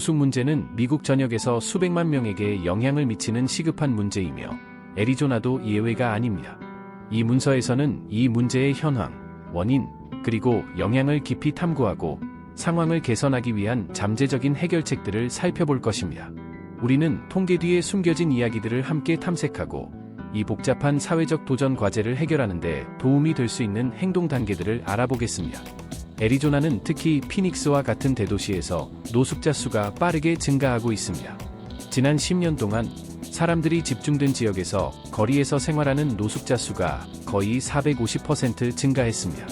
노숙 문제는 미국 전역에서 수백만 명에게 영향을 미치는 시급한 문제이며 애리조나도 예외가 아닙니다. 이 문서에서는 이 문제의 현황, 원인, 그리고 영향을 깊이 탐구하고 상황을 개선하기 위한 잠재적인 해결책들을 살펴볼 것입니다. 우리는 통계 뒤에 숨겨진 이야기들을 함께 탐색하고 이 복잡한 사회적 도전 과제를 해결하는 데 도움이 될 수 있는 행동 단계들을 알아보겠습니다. 애리조나는 특히 피닉스와 같은 대도시에서 노숙자 수가 빠르게 증가하고 있습니다. 지난 10년 동안 사람들이 집중된 지역에서 거리에서 생활하는 노숙자 수가 거의 450% 증가했습니다.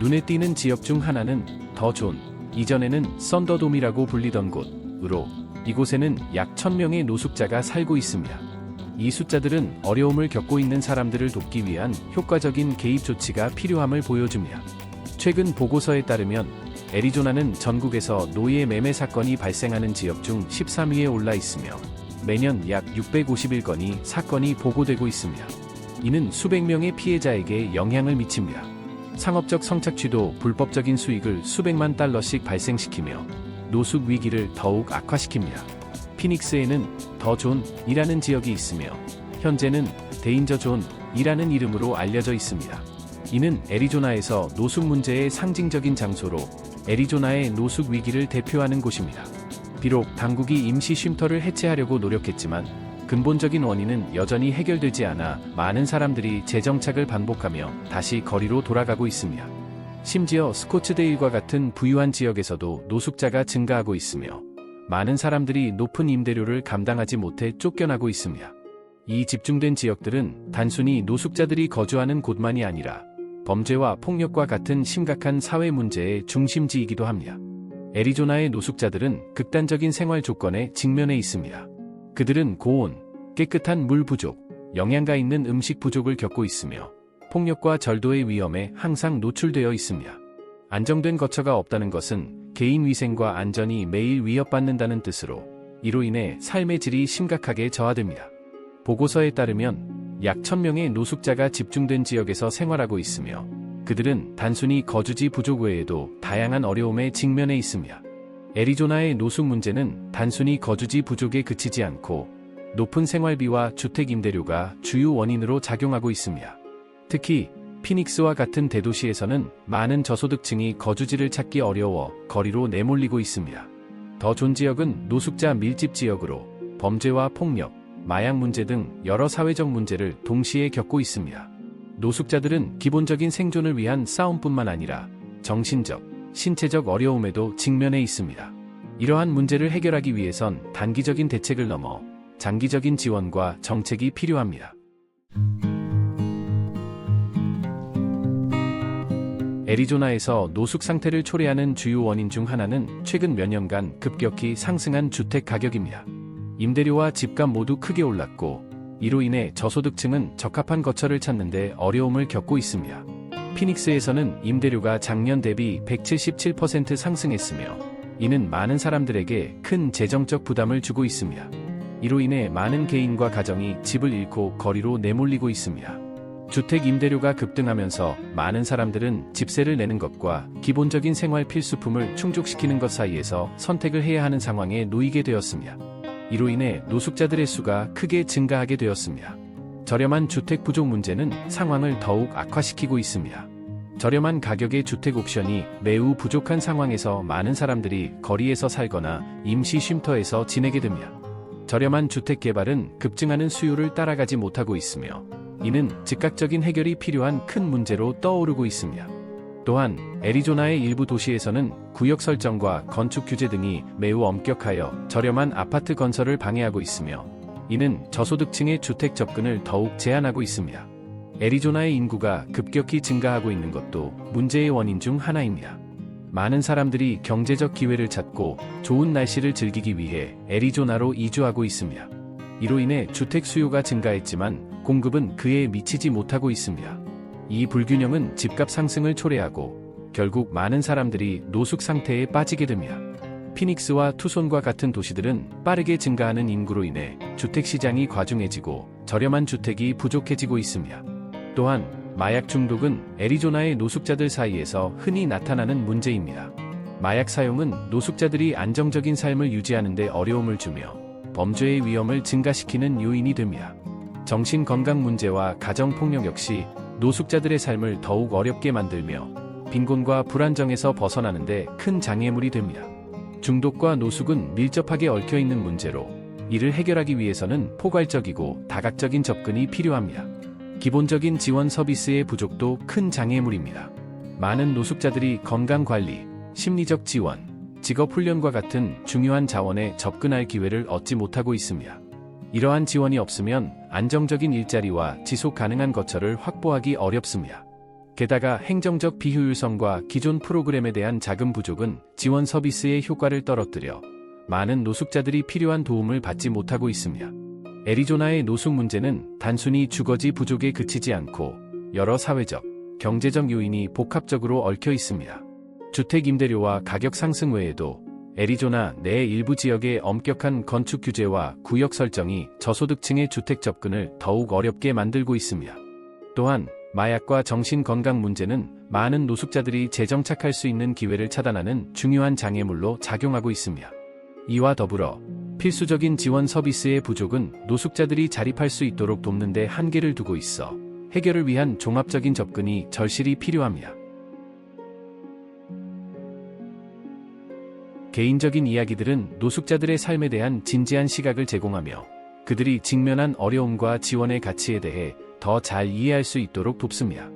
눈에 띄는 지역 중 하나는 더존, 이전에는 썬더돔이라고 불리던 곳으로 이곳에는 약 1000명의 노숙자가 살고 있습니다. 이 숫자들은 어려움을 겪고 있는 사람들을 돕기 위한 효과적인 개입 조치가 필요함을 보여줍니다. 최근 보고서에 따르면 애리조나는 전국에서 노예 매매 사건이 발생하는 지역 중 13위에 올라 있으며 매년 약 651건이 사건이 보고되고 있습니다. 이는 수백 명의 피해자에게 영향을 미칩니다. 상업적 성착취도 불법적인 수익을 수백만 달러씩 발생시키며 노숙 위기를 더욱 악화시킵니다. 피닉스에는 더 존이라는 지역이 있으며 현재는 데인저 존이라는 이름으로 알려져 있습니다. 이는 애리조나에서 노숙 문제의 상징적인 장소로 애리조나의 노숙 위기를 대표하는 곳입니다. 비록 당국이 임시 쉼터를 해체하려고 노력했지만 근본적인 원인은 여전히 해결되지 않아 많은 사람들이 재정착을 반복하며 다시 거리로 돌아가고 있습니다. 심지어 스코츠데일과 같은 부유한 지역에서도 노숙자가 증가하고 있으며 많은 사람들이 높은 임대료를 감당하지 못해 쫓겨나고 있습니다. 이 집중된 지역들은 단순히 노숙자들이 거주하는 곳만이 아니라 범죄와 폭력과 같은 심각한 사회 문제의 중심지이기도 합니다. 애리조나의 노숙자들은 극단적인 생활 조건에 직면해 있습니다. 그들은 고온, 깨끗한 물 부족, 영양가 있는 음식 부족을 겪고 있으며 폭력과 절도의 위험에 항상 노출되어 있습니다. 안정된 거처가 없다는 것은 개인 위생과 안전이 매일 위협받는다는 뜻으로 이로 인해 삶의 질이 심각하게 저하됩니다. 보고서에 따르면 약 1000명의 노숙자가 집중된 지역에서 생활하고 있으며 그들은 단순히 거주지 부족 외에도 다양한 어려움에 직면해 있습니다. 애리조나의 노숙 문제는 단순히 거주지 부족에 그치지 않고 높은 생활비와 주택 임대료가 주요 원인으로 작용하고 있습니다. 특히 피닉스와 같은 대도시에서는 많은 저소득층이 거주지를 찾기 어려워 거리로 내몰리고 있습니다. 더 존 지역은 노숙자 밀집 지역으로 범죄와 폭력, 마약 문제 등 여러 사회적 문제를 동시에 겪고 있습니다. 노숙자들은 기본적인 생존을 위한 싸움뿐만 아니라 정신적, 신체적 어려움에도 직면해 있습니다. 이러한 문제를 해결하기 위해선 단기적인 대책을 넘어 장기적인 지원과 정책이 필요합니다. 애리조나에서 노숙 상태를 초래하는 주요 원인 중 하나는 최근 몇 년간 급격히 상승한 주택 가격입니다. 임대료와 집값 모두 크게 올랐고 이로 인해 저소득층은 적합한 거처를 찾는데 어려움을 겪고 있습니다. 피닉스에서는 임대료가 작년 대비 177% 상승했으며 이는 많은 사람들에게 큰 재정적 부담을 주고 있습니다. 이로 인해 많은 개인과 가정이 집을 잃고 거리로 내몰리고 있습니다. 주택 임대료가 급등하면서 많은 사람들은 집세를 내는 것과 기본적인 생활 필수품을 충족시키는 것 사이에서 선택을 해야 하는 상황에 놓이게 되었습니다. 이로 인해 노숙자들의 수가 크게 증가하게 되었습니다. 저렴한 주택 부족 문제는 상황을 더욱 악화시키고 있습니다. 저렴한 가격의 주택 옵션이 매우 부족한 상황에서 많은 사람들이 거리에서 살거나 임시 쉼터에서 지내게 됩니다. 저렴한 주택 개발은 급증하는 수요를 따라가지 못하고 있으며 이는 즉각적인 해결이 필요한 큰 문제로 떠오르고 있습니다. 또한 애리조나의 일부 도시에서는 구역 설정과 건축 규제 등이 매우 엄격하여 저렴한 아파트 건설을 방해하고 있으며 이는 저소득층의 주택 접근을 더욱 제한하고 있습니다. 애리조나의 인구가 급격히 증가하고 있는 것도 문제의 원인 중 하나입니다. 많은 사람들이 경제적 기회를 찾고 좋은 날씨를 즐기기 위해 애리조나로 이주하고 있습니다. 이로 인해 주택 수요가 증가했지만 공급은 그에 미치지 못하고 있습니다. 이 불균형은 집값 상승을 초래하고 결국 많은 사람들이 노숙 상태에 빠지게 됩니다. 피닉스와 투손과 같은 도시들은 빠르게 증가하는 인구로 인해 주택 시장이 과중해지고 저렴한 주택이 부족해지고 있습니다. 또한 마약 중독은 애리조나의 노숙자들 사이에서 흔히 나타나는 문제입니다. 마약 사용은 노숙자들이 안정적인 삶을 유지하는 데 어려움을 주며 범죄의 위험을 증가시키는 요인이 됩니다. 정신 건강 문제와 가정 폭력 역시 노숙자들의 삶을 더욱 어렵게 만들며 빈곤과 불안정에서 벗어나는데 큰 장애물이 됩니다. 중독과 노숙은 밀접하게 얽혀 있는 문제로 이를 해결하기 위해서는 포괄적이고 다각적인 접근이 필요합니다. 기본적인 지원 서비스의 부족도 큰 장애물입니다. 많은 노숙자들이 건강 관리, 심리적 지원, 직업 훈련과 같은 중요한 자원에 접근할 기회를 얻지 못하고 있습니다. 이러한 지원이 없으면 안정적인 일자리와 지속 가능한 거처를 확보하기 어렵습니다. 게다가 행정적 비효율성과 기존 프로그램에 대한 자금 부족은 지원 서비스의 효과를 떨어뜨려 많은 노숙자들이 필요한 도움을 받지 못하고 있습니다. 애리조나의 노숙 문제는 단순히 주거지 부족에 그치지 않고 여러 사회적, 경제적 요인이 복합적으로 얽혀 있습니다. 주택 임대료와 가격 상승 외에도 애리조나 내 일부 지역의 엄격한 건축 규제와 구역 설정이 저소득층의 주택 접근을 더욱 어렵게 만들고 있습니다. 또한 마약과 정신 건강 문제는 많은 노숙자들이 재정착할 수 있는 기회를 차단하는 중요한 장애물로 작용하고 있습니다. 이와 더불어 필수적인 지원 서비스의 부족은 노숙자들이 자립할 수 있도록 돕는 데 한계를 두고 있어 해결을 위한 종합적인 접근이 절실히 필요합니다. 개인적인 이야기들은 노숙자들의 삶에 대한 진지한 시각을 제공하며 그들이 직면한 어려움과 지원의 가치에 대해 더 잘 이해할 수 있도록 돕습니다.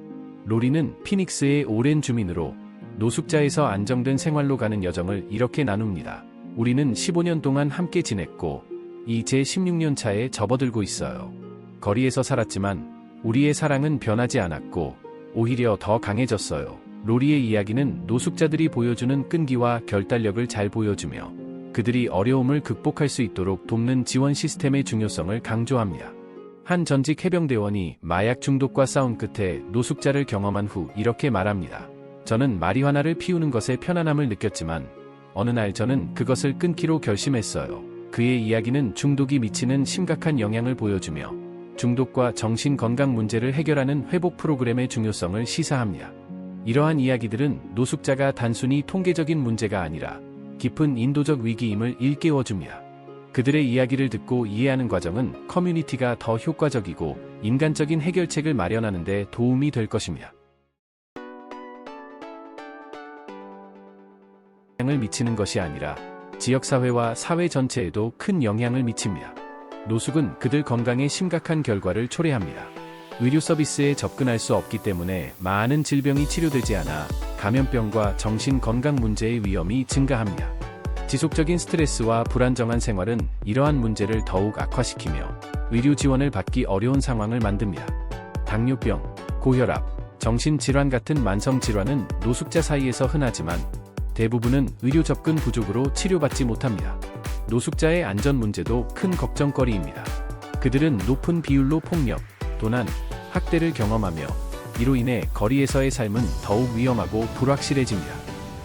로리는 피닉스의 오랜 주민으로 노숙자에서 안정된 생활로 가는 여정을 이렇게 나눕니다. 우리는 15년 동안 함께 지냈고 이제 16년 차에 접어들고 있어요. 거리에서 살았지만 우리의 사랑은 변하지 않았고 오히려 더 강해졌어요. 로리의 이야기는 노숙자들이 보여주는 끈기와 결단력을 잘 보여주며 그들이 어려움을 극복할 수 있도록 돕는 지원 시스템의 중요성을 강조합니다. 한 전직 해병대원이 마약 중독과 싸운 끝에 노숙자를 경험한 후 이렇게 말합니다. 저는 마리화나를 피우는 것에 편안함을 느꼈지만 어느 날 저는 그것을 끊기로 결심했어요. 그의 이야기는 중독이 미치는 심각한 영향을 보여주며 중독과 정신 건강 문제를 해결하는 회복 프로그램의 중요성을 시사합니다. 이러한 이야기들은 노숙자가 단순히 통계적인 문제가 아니라 깊은 인도적 위기임을 일깨워줍니다. 그들의 이야기를 듣고 이해하는 과정은 커뮤니티가 더 효과적이고 인간적인 해결책을 마련하는 데 도움이 될 것입니다. 영향을 미치는 것이 아니라 지역사회와 사회 전체에도 큰 영향을 미칩니다. 노숙은 그들 건강에 심각한 결과를 초래합니다. 의료 서비스에 접근할 수 없기 때문에 많은 질병이 치료되지 않아 감염병과 정신 건강 문제의 위험이 증가합니다. 지속적인 스트레스와 불안정한 생활은 이러한 문제를 더욱 악화시키며 의료 지원을 받기 어려운 상황을 만듭니다. 당뇨병, 고혈압, 정신질환 같은 만성질환은 노숙자 사이에서 흔하지만 대부분은 의료 접근 부족으로 치료받지 못합니다. 노숙자의 안전 문제도 큰 걱정거리입니다. 그들은 높은 비율로 폭력, 도난, 학대를 경험하며 이로 인해 거리에서의 삶은 더욱 위험하고 불확실해집니다.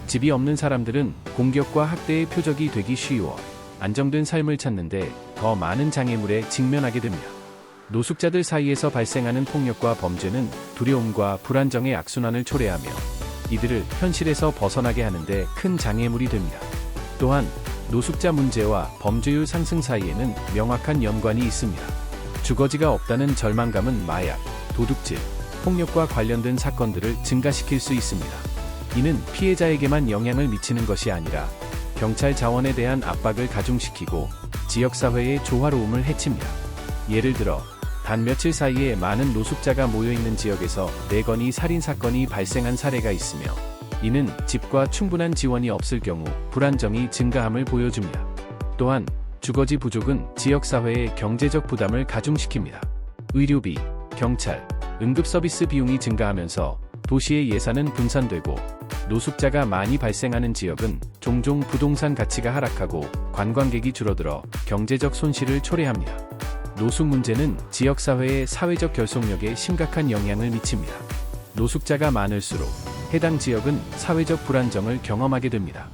집이 없는 사람들은 공격과 학대의 표적이 되기 쉬워 안정된 삶을 찾는데 더 많은 장애물에 직면하게 됩니다. 노숙자들 사이에서 발생하는 폭력과 범죄는 두려움과 불안정의 악순환을 초래하며 이들을 현실에서 벗어나게 하는데 큰 장애물이 됩니다. 또한 노숙자 문제와 범죄율 상승 사이에는 명확한 연관이 있습니다. 주거지가 없다는 절망감은 마약, 도둑질, 폭력과 관련된 사건들을 증가시킬 수 있습니다. 이는 피해자에게만 영향을 미치는 것이 아니라 경찰 자원에 대한 압박을 가중시키고 지역사회의 조화로움을 해칩니다. 예를 들어, 단 며칠 사이에 많은 노숙자가 모여있는 지역에서 4건이 살인사건이 발생한 사례가 있으며 이는 집과 충분한 지원이 없을 경우 불안정이 증가함을 보여줍니다. 또한 주거지 부족은 지역사회의 경제적 부담을 가중시킵니다. 의료비, 경찰, 응급서비스 비용이 증가하면서 도시의 예산은 분산되고 노숙자가 많이 발생하는 지역은 종종 부동산 가치가 하락하고 관광객이 줄어들어 경제적 손실을 초래합니다. 노숙 문제는 지역사회의 사회적 결속력에 심각한 영향을 미칩니다. 노숙자가 많을수록 해당 지역은 사회적 불안정을 경험하게 됩니다.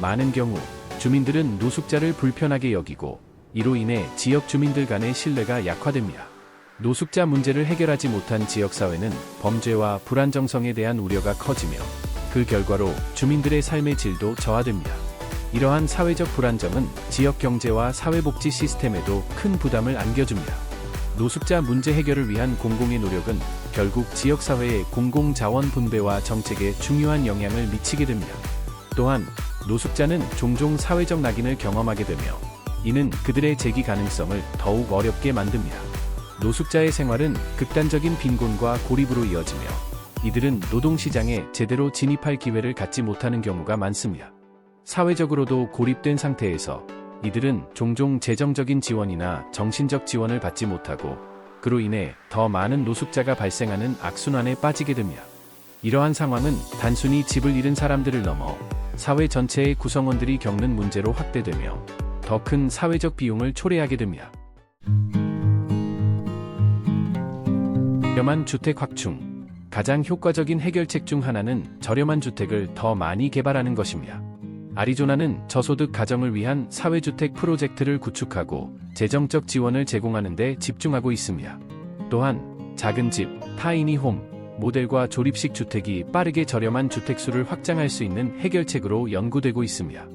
많은 경우 주민들은 노숙자를 불편하게 여기고 이로 인해 지역 주민들 간의 신뢰가 약화됩니다. 노숙자 문제를 해결하지 못한 지역사회는 범죄와 불안정성에 대한 우려가 커지며 그 결과로 주민들의 삶의 질도 저하됩니다. 이러한 사회적 불안정은 지역 경제와 사회복지 시스템에도 큰 부담을 안겨줍니다. 노숙자 문제 해결을 위한 공공의 노력은 결국 지역사회의 공공자원 분배와 정책에 중요한 영향을 미치게 됩니다. 또한 노숙자는 종종 사회적 낙인을 경험하게 되며 이는 그들의 재기 가능성을 더욱 어렵게 만듭니다. 노숙자의 생활은 극단적인 빈곤과 고립으로 이어지며 이들은 노동시장에 제대로 진입할 기회를 갖지 못하는 경우가 많습니다. 사회적으로도 고립된 상태에서 이들은 종종 재정적인 지원이나 정신적 지원을 받지 못하고 그로 인해 더 많은 노숙자가 발생하는 악순환에 빠지게 됩니다. 이러한 상황은 단순히 집을 잃은 사람들을 넘어 사회 전체의 구성원들이 겪는 문제로 확대되며 더 큰 사회적 비용을 초래하게 됩니다. 저렴한 주택 확충. 가장 효과적인 해결책 중 하나는 저렴한 주택을 더 많이 개발하는 것입니다. 아리조나는 저소득 가정을 위한 사회주택 프로젝트를 구축하고 재정적 지원을 제공하는 데 집중하고 있습니다. 또한 작은 집, 타이니 홈, 모델과 조립식 주택이 빠르게 저렴한 주택수를 확장할 수 있는 해결책으로 연구되고 있습니다.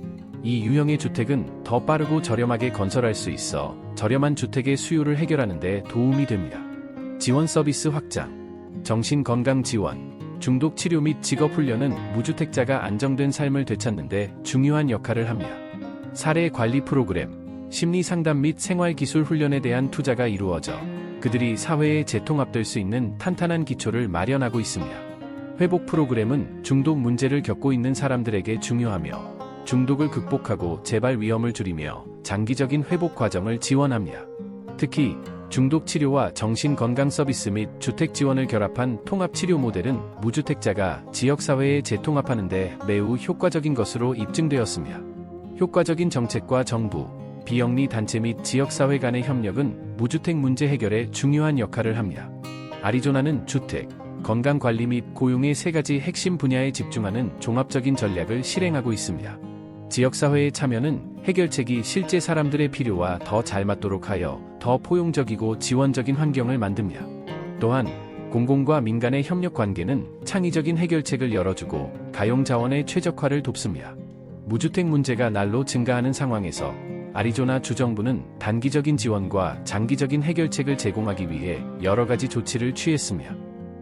이 유형의 주택은 더 빠르고 저렴하게 건설할 수 있어 저렴한 주택의 수요를 해결하는 데 도움이 됩니다. 지원 서비스 확장, 정신건강 지원, 중독 치료 및 직업 훈련은 무주택자가 안정된 삶을 되찾는데 중요한 역할을 합니다. 사례 관리 프로그램, 심리 상담 및 생활 기술 훈련에 대한 투자가 이루어져 그들이 사회에 재통합될 수 있는 탄탄한 기초를 마련하고 있습니다. 회복 프로그램은 중독 문제를 겪고 있는 사람들에게 중요하며 중독을 극복하고 재발 위험을 줄이며 장기적인 회복 과정을 지원합니다. 특히 중독 치료와 정신 건강 서비스 및 주택 지원을 결합한 통합 치료 모델은 무주택자가 지역 사회에 재통합하는 데 매우 효과적인 것으로 입증되었습니다. 효과적인 정책과 정부, 비영리 단체 및 지역 사회 간의 협력은 무주택 문제 해결에 중요한 역할을 합니다. 아리조나는 주택, 건강 관리 및 고용의 세 가지 핵심 분야에 집중하는 종합적인 전략을 실행하고 있습니다. 지역사회의 참여는 해결책이 실제 사람들의 필요와 더 잘 맞도록 하여 더 포용적이고 지원적인 환경을 만듭니다. 또한 공공과 민간의 협력 관계는 창의적인 해결책을 열어주고 가용 자원의 최적화를 돕습니다. 무주택 문제가 날로 증가하는 상황에서 아리조나 주정부는 단기적인 지원과 장기적인 해결책을 제공하기 위해 여러 가지 조치를 취했습니다.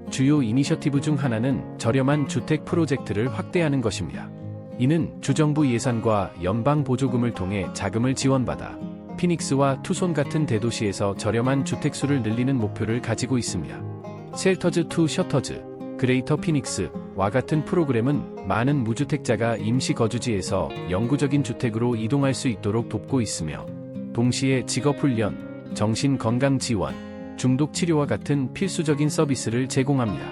주요 이니셔티브 중 하나는 저렴한 주택 프로젝트를 확대하는 것입니다. 이는 주정부 예산과 연방 보조금을 통해 자금을 지원받아 피닉스와 투손 같은 대도시에서 저렴한 주택수를 늘리는 목표를 가지고 있습니다. 셀터즈 투 셔터즈, 그레이터 피닉스와 같은 프로그램은 많은 무주택자가 임시 거주지에서 영구적인 주택으로 이동할 수 있도록 돕고 있으며 동시에 직업훈련, 정신건강 지원, 중독 치료와 같은 필수적인 서비스를 제공합니다.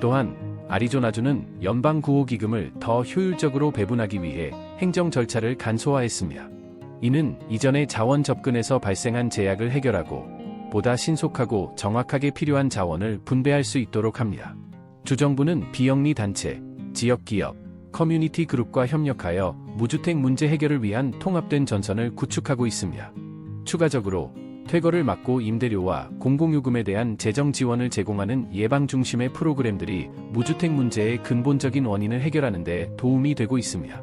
또한 아리조나주는 연방 구호 기금을 더 효율적으로 배분하기 위해 행정 절차를 간소화했습니다. 이는 이전의 자원 접근에서 발생한 제약을 해결하고 보다 신속하고 정확하게 필요한 자원을 분배할 수 있도록 합니다. 주정부는 비영리 단체, 지역 기업, 커뮤니티 그룹과 협력하여 무주택 문제 해결을 위한 통합된 전선을 구축하고 있습니다. 추가적으로 퇴거를 막고 임대료와 공공요금에 대한 재정 지원을 제공하는 예방 중심의 프로그램들이 무주택 문제의 근본적인 원인을 해결하는 데 도움이 되고 있습니다.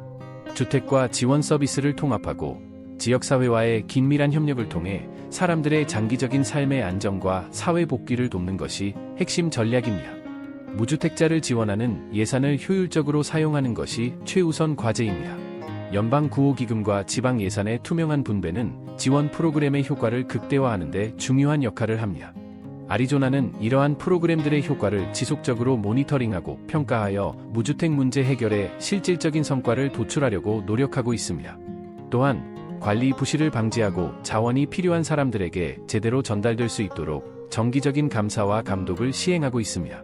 주택과 지원 서비스를 통합하고 지역사회와의 긴밀한 협력을 통해 사람들의 장기적인 삶의 안정과 사회 복귀를 돕는 것이 핵심 전략입니다. 무주택자를 지원하는 예산을 효율적으로 사용하는 것이 최우선 과제입니다. 연방 구호기금과 지방 예산의 투명한 분배는 지원 프로그램의 효과를 극대화하는 데 중요한 역할을 합니다. 아리조나는 이러한 프로그램들의 효과를 지속적으로 모니터링하고 평가하여 무주택 문제 해결에 실질적인 성과를 도출하려고 노력하고 있습니다. 또한 관리 부실을 방지하고 자원이 필요한 사람들에게 제대로 전달될 수 있도록 정기적인 감사와 감독을 시행하고 있습니다.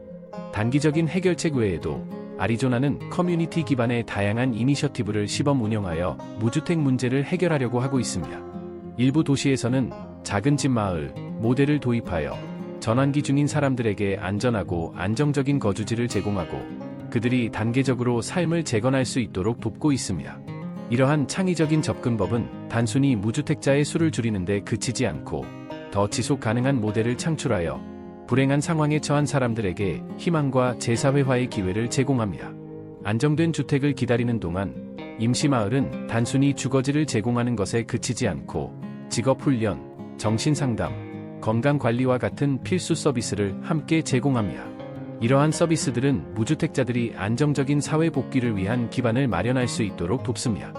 단기적인 해결책 외에도 아리조나는 커뮤니티 기반의 다양한 이니셔티브를 시범 운영하여 무주택 문제를 해결하려고 하고 있습니다. 일부 도시에서는 작은 집 마을 모델을 도입하여 전환기 중인 사람들에게 안전하고 안정적인 거주지를 제공하고 그들이 단계적으로 삶을 재건할 수 있도록 돕고 있습니다. 이러한 창의적인 접근법은 단순히 무주택자의 수를 줄이는데 그치지 않고 더 지속 가능한 모델을 창출하여 불행한 상황에 처한 사람들에게 희망과 재사회화의 기회를 제공합니다. 안정된 주택을 기다리는 동안 임시마을은 단순히 주거지를 제공하는 것에 그치지 않고 직업훈련, 정신상담, 건강관리와 같은 필수 서비스를 함께 제공합니다. 이러한 서비스들은 무주택자들이 안정적인 사회 복귀를 위한 기반을 마련할 수 있도록 돕습니다.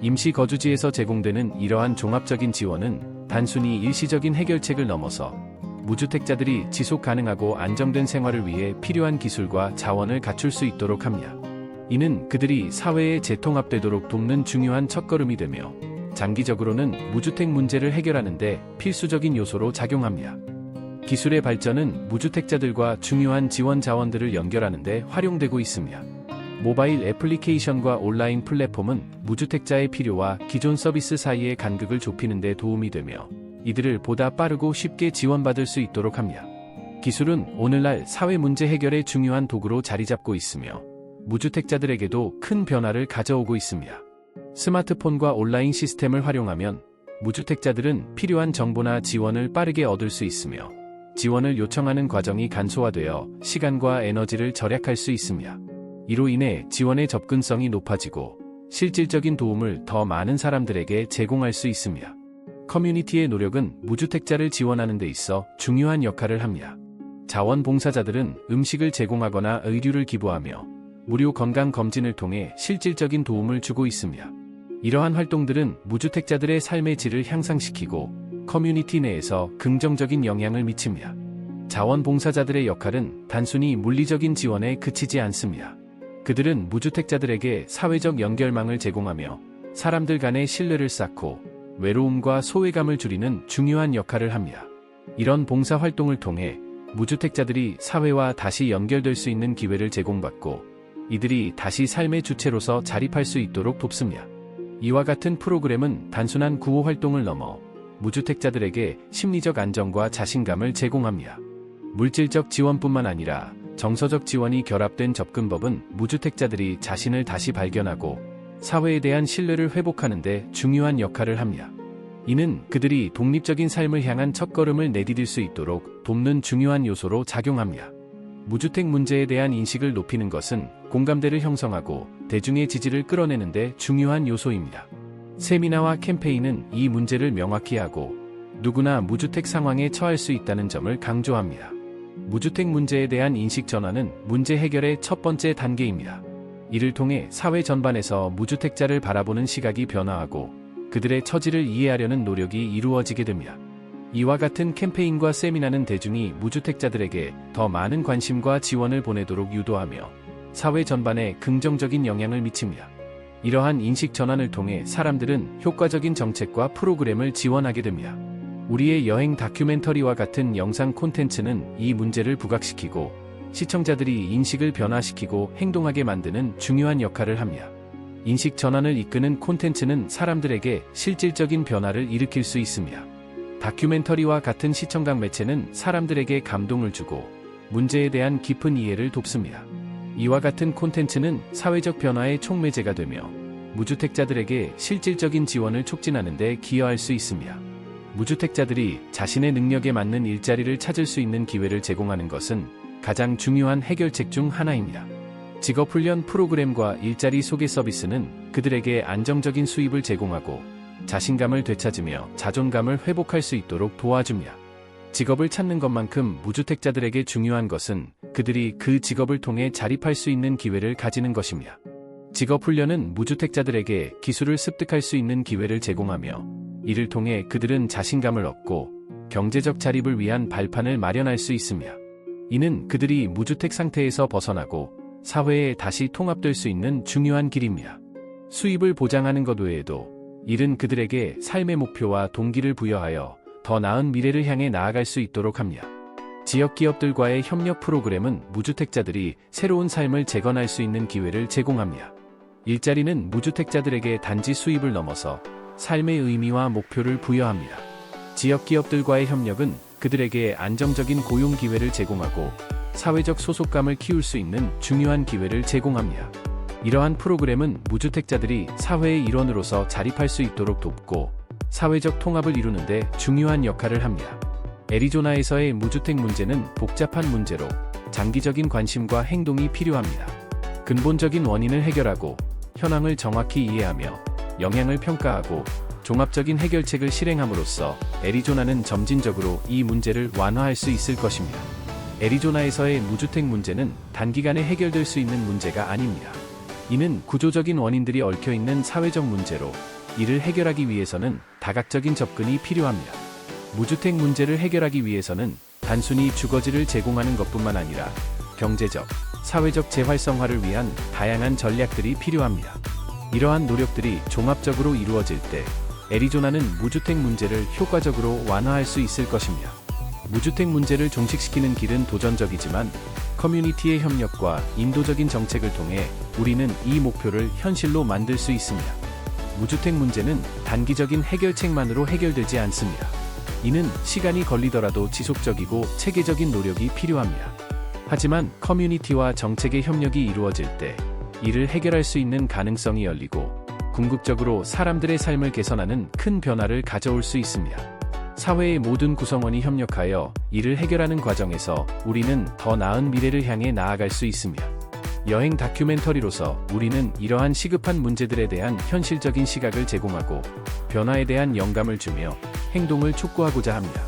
임시 거주지에서 제공되는 이러한 종합적인 지원은 단순히 일시적인 해결책을 넘어서 무주택자들이 지속 가능하고 안정된 생활을 위해 필요한 기술과 자원을 갖출 수 있도록 합니다. 이는 그들이 사회에 재통합되도록 돕는 중요한 첫걸음이 되며 장기적으로는 무주택 문제를 해결하는 데 필수적인 요소로 작용합니다. 기술의 발전은 무주택자들과 중요한 지원 자원들을 연결하는 데 활용되고 있습니다. 모바일 애플리케이션과 온라인 플랫폼은 무주택자의 필요와 기존 서비스 사이의 간극을 좁히는 데 도움이 되며 이들을 보다 빠르고 쉽게 지원받을 수 있도록 합니다. 기술은 오늘날 사회 문제 해결의 중요한 도구로 자리 잡고 있으며 무주택자들에게도 큰 변화를 가져오고 있습니다. 스마트폰과 온라인 시스템을 활용하면 무주택자들은 필요한 정보나 지원을 빠르게 얻을 수 있으며 지원을 요청하는 과정이 간소화되어 시간과 에너지를 절약할 수 있습니다. 이로 인해 지원의 접근성이 높아지고 실질적인 도움을 더 많은 사람들에게 제공할 수 있습니다. 커뮤니티의 노력은 무주택자를 지원하는 데 있어 중요한 역할을 합니다. 자원봉사자들은 음식을 제공하거나 의류를 기부하며 무료 건강 검진을 통해 실질적인 도움을 주고 있습니다. 이러한 활동들은 무주택자들의 삶의 질을 향상시키고 커뮤니티 내에서 긍정적인 영향을 미칩니다. 자원봉사자들의 역할은 단순히 물리적인 지원에 그치지 않습니다. 그들은 무주택자들에게 사회적 연결망을 제공하며 사람들 간의 신뢰를 쌓고 외로움과 소외감을 줄이는 중요한 역할을 합니다. 이런 봉사 활동을 통해 무주택자들이 사회와 다시 연결될 수 있는 기회를 제공받고 이들이 다시 삶의 주체로서 자립할 수 있도록 돕습니다. 이와 같은 프로그램은 단순한 구호 활동을 넘어 무주택자들에게 심리적 안정과 자신감을 제공합니다. 물질적 지원뿐만 아니라 정서적 지원이 결합된 접근법은 무주택자들이 자신을 다시 발견하고 사회에 대한 신뢰를 회복하는 데 중요한 역할을 합니다. 이는 그들이 독립적인 삶을 향한 첫걸음을 내디딜 수 있도록 돕는 중요한 요소로 작용합니다. 무주택 문제에 대한 인식을 높이는 것은 공감대를 형성하고 대중의 지지를 끌어내는 데 중요한 요소입니다. 세미나와 캠페인은 이 문제를 명확히 하고 누구나 무주택 상황에 처할 수 있다는 점을 강조합니다. 무주택 문제에 대한 인식 전환은 문제 해결의 첫 번째 단계입니다. 이를 통해 사회 전반에서 무주택자를 바라보는 시각이 변화하고 그들의 처지를 이해하려는 노력이 이루어지게 됩니다. 이와 같은 캠페인과 세미나는 대중이 무주택자들에게 더 많은 관심과 지원을 보내도록 유도하며 사회 전반에 긍정적인 영향을 미칩니다. 이러한 인식 전환을 통해 사람들은 효과적인 정책과 프로그램을 지원하게 됩니다. 우리의 여행 다큐멘터리와 같은 영상 콘텐츠는 이 문제를 부각시키고 시청자들이 인식을 변화시키고 행동하게 만드는 중요한 역할을 합니다. 인식 전환을 이끄는 콘텐츠는 사람들에게 실질적인 변화를 일으킬 수 있습니다. 다큐멘터리와 같은 시청각 매체는 사람들에게 감동을 주고 문제에 대한 깊은 이해를 돕습니다. 이와 같은 콘텐츠는 사회적 변화의 촉매제가 되며 무주택자들에게 실질적인 지원을 촉진하는 데 기여할 수 있습니다. 무주택자들이 자신의 능력에 맞는 일자리를 찾을 수 있는 기회를 제공하는 것은 가장 중요한 해결책 중 하나입니다. 직업훈련 프로그램과 일자리 소개 서비스는 그들에게 안정적인 수입을 제공하고 자신감을 되찾으며 자존감을 회복할 수 있도록 도와줍니다. 직업을 찾는 것만큼 무주택자들에게 중요한 것은 그들이 그 직업을 통해 자립할 수 있는 기회를 가지는 것입니다. 직업훈련은 무주택자들에게 기술을 습득할 수 있는 기회를 제공하며 이를 통해 그들은 자신감을 얻고 경제적 자립을 위한 발판을 마련할 수 있습니다. 이는 그들이 무주택 상태에서 벗어나고 사회에 다시 통합될 수 있는 중요한 길입니다. 수입을 보장하는 것 외에도 이는 그들에게 삶의 목표와 동기를 부여하여 더 나은 미래를 향해 나아갈 수 있도록 합니다. 지역 기업들과의 협력 프로그램은 무주택자들이 새로운 삶을 재건할 수 있는 기회를 제공합니다. 일자리는 무주택자들에게 단지 수입을 넘어서 삶의 의미와 목표를 부여합니다. 지역 기업들과의 협력은 그들에게 안정적인 고용 기회를 제공하고 사회적 소속감을 키울 수 있는 중요한 기회를 제공합니다. 이러한 프로그램은 무주택자들이 사회의 일원으로서 자립할 수 있도록 돕고 사회적 통합을 이루는데 중요한 역할을 합니다. 애리조나에서의 무주택 문제는 복잡한 문제로 장기적인 관심과 행동이 필요합니다. 근본적인 원인을 해결하고 현황을 정확히 이해하며 영향을 평가하고 종합적인 해결책을 실행함으로써 애리조나는 점진적으로 이 문제를 완화할 수 있을 것입니다. 애리조나에서의 무주택 문제는 단기간에 해결될 수 있는 문제가 아닙니다. 이는 구조적인 원인들이 얽혀 있는 사회적 문제로 이를 해결하기 위해서는 다각적인 접근이 필요합니다. 무주택 문제를 해결하기 위해서는 단순히 주거지를 제공하는 것뿐만 아니라 경제적, 사회적 재활성화를 위한 다양한 전략들이 필요합니다. 이러한 노력들이 종합적으로 이루어질 때 애리조나는 무주택 문제를 효과적으로 완화할 수 있을 것입니다. 무주택 문제를 종식시키는 길은 도전적이지만 커뮤니티의 협력과 인도적인 정책을 통해 우리는 이 목표를 현실로 만들 수 있습니다. 무주택 문제는 단기적인 해결책만으로 해결되지 않습니다. 이는 시간이 걸리더라도 지속적이고 체계적인 노력이 필요합니다. 하지만 커뮤니티와 정책의 협력이 이루어질 때 이를 해결할 수 있는 가능성이 열리고 궁극적으로 사람들의 삶을 개선하는 큰 변화를 가져올 수 있습니다. 사회의 모든 구성원이 협력하여 이를 해결하는 과정에서 우리는 더 나은 미래를 향해 나아갈 수 있습니다. 여행 다큐멘터리로서 우리는 이러한 시급한 문제들에 대한 현실적인 시각을 제공하고 변화에 대한 영감을 주며 행동을 촉구하고자 합니다.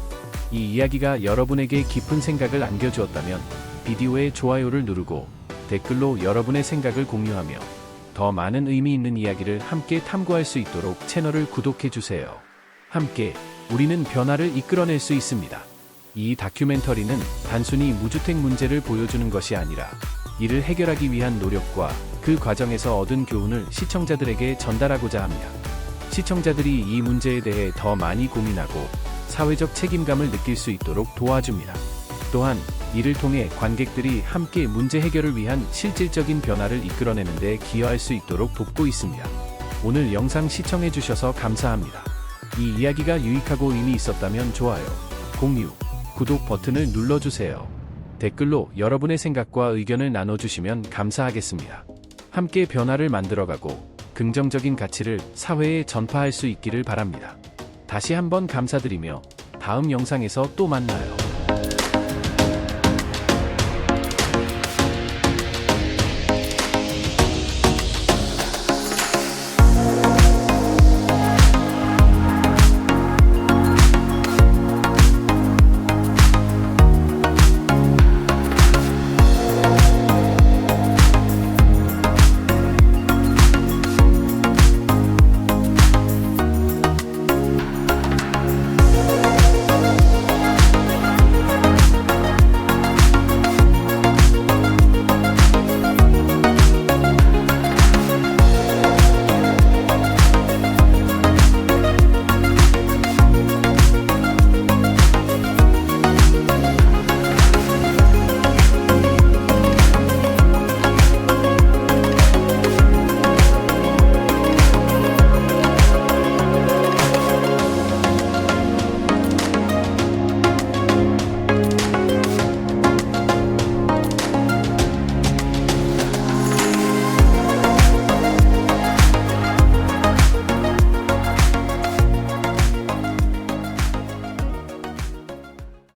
이 이야기가 여러분에게 깊은 생각을 안겨주었다면 비디오의 좋아요를 누르고 댓글로 여러분의 생각을 공유하며 더 많은 의미 있는 이야기를 함께 탐구할 수 있도록 채널을 구독해 주세요. 함께 우리는 변화를 이끌어낼 수 있습니다. 이 다큐멘터리는 단순히 무주택 문제를 보여주는 것이 아니라 이를 해결하기 위한 노력과 그 과정에서 얻은 교훈을 시청자들에게 전달하고자 합니다. 시청자들이 이 문제에 대해 더 많이 고민하고 사회적 책임감을 느낄 수 있도록 도와줍니다. 또한 이를 통해 관객들이 함께 문제 해결을 위한 실질적인 변화를 이끌어내는 데 기여할 수 있도록 돕고 있습니다. 오늘 영상 시청해 주셔서 감사합니다. 이 이야기가 유익하고 의미 있었다면 좋아요, 공유, 구독 버튼을 눌러주세요. 댓글로 여러분의 생각과 의견을 나눠주시면 감사하겠습니다. 함께 변화를 만들어가고 긍정적인 가치를 사회에 전파할 수 있기를 바랍니다. 다시 한번 감사드리며 다음 영상에서 또 만나요.